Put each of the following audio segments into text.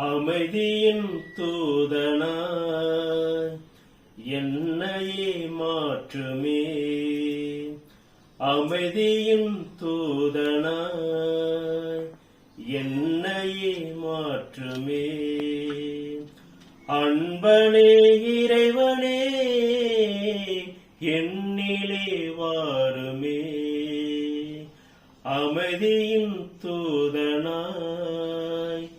அமைதியின் தூதனாய் என்னையே மாற்றுமே. அமைதியின் தூதனாய் என்னையே மாற்றுமே. அன்பனே இறைவனே என்னிலே வாருமே. அமைதியின் தூதனாய்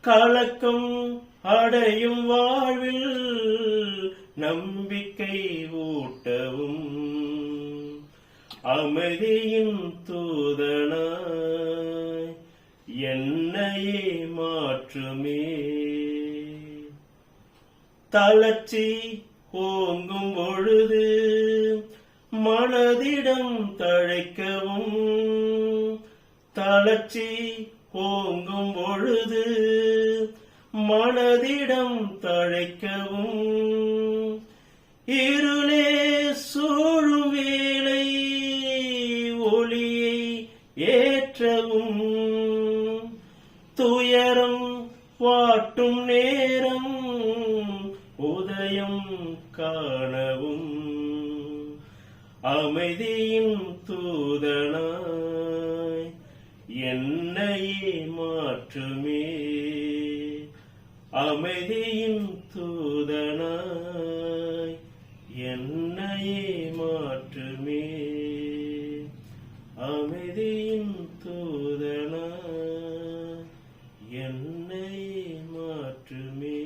கலக்கம் அடையும் வாழ்வில் நம்பிக்கை ஊட்டவும். அமைதியின் தூதனாய் என்னையே மாற்றுமே. தளர்ச்சி ஓங்கும் பொழுது மனதிடம் தழைக்கவும். தளர்ச்சி ஓங்கும் பொழுது மனதிடம் தழைக்கவும். இருளே சூழும் வேலை ஒளியை ஏற்றவும். துயரம் வாட்டும் நேரம் உதயம் காணவும். அமைதியின் தூதனாய் என்னையே மாற்றுமே. அமைதியின் தூதனாய் என்னையே மாற்றுமே. அமைதியின் தூதனாய் என்னையே மாற்றுமே.